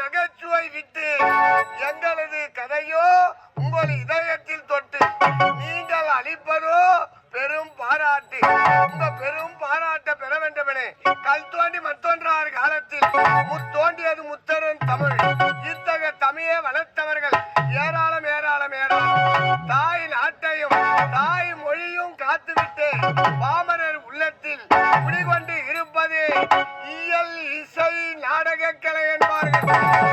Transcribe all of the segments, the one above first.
நகைச்சுவை விட்டு. எங்களது கதையோ உங்கள் பெரும் பாராட்டு. உங்க பெரும் பாராட்ட பெற வேண்டுமெனே கல் தோண்டி மத்தொன்றார் காலத்தில். முத்தோண்டியது முத்தரும் தமிழ். இத்தகைய தமிழை வளர்த்தவர்கள் ஏராளம் ஏராளம். தாய் பார்த்துவிட்டு பாமரர் உள்ளத்தில் குடிகொண்டு இருப்பது இயல் இசை நாடக கலை என்பார்கள்.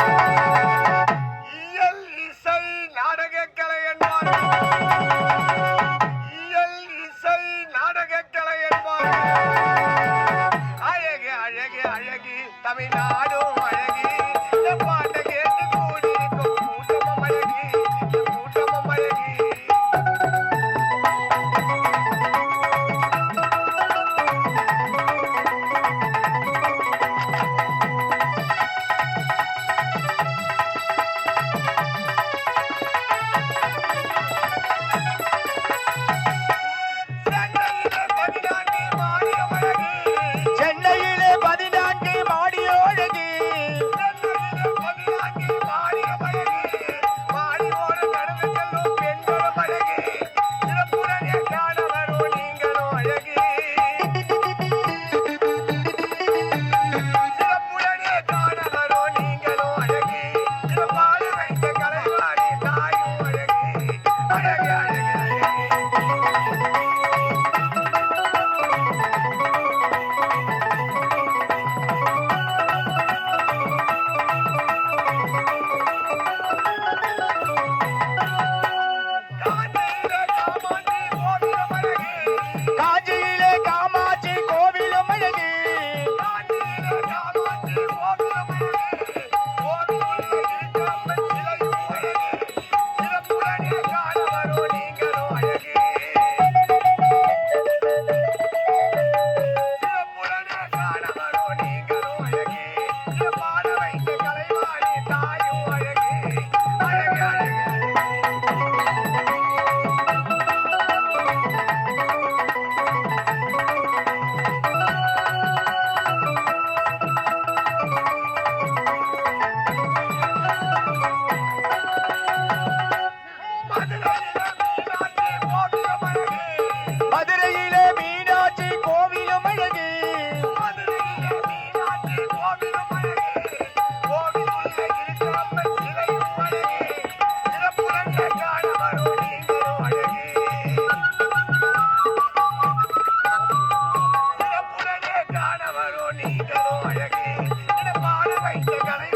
வைத்த கதை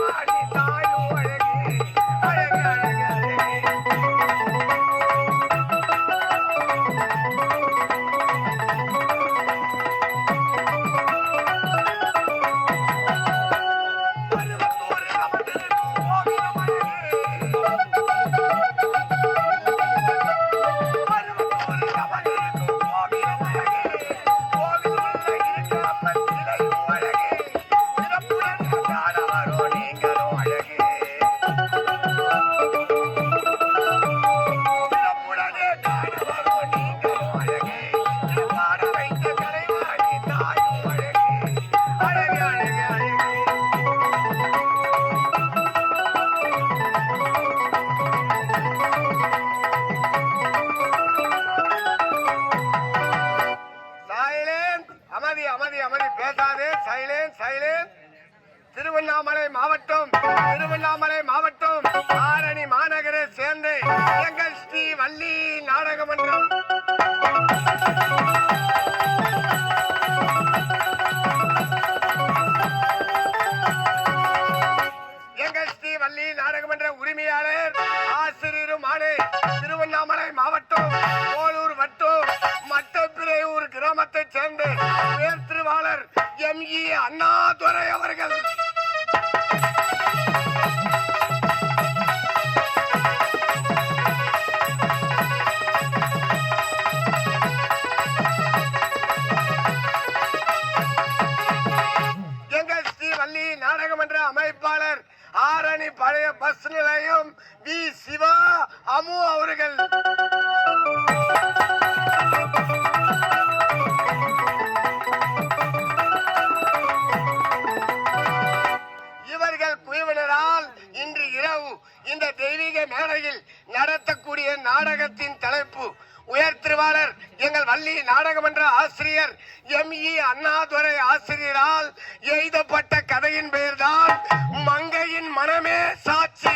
அமைதி அமைதி அமைதி. பேசாதே. சைலேன் சைலேன். திருவண்ணாமலை மாவட்டம் திருவண்ணாமலை மாவட்டம் ஆரணி மாநகரை சேர்ந்த எங்கள் ஸ்ரீ வள்ளி நாடகமன்றம். வணங்கி அண்ணாதுரை அவர்கள். பள்ளி நாடகமன்ற ஆசிரியர் எம் இ அண்ணாதுரை ஆசிரியரால் எழுதப்பட்ட கதையின் பெயர்தான் மங்கையின் மனமே சாட்சி.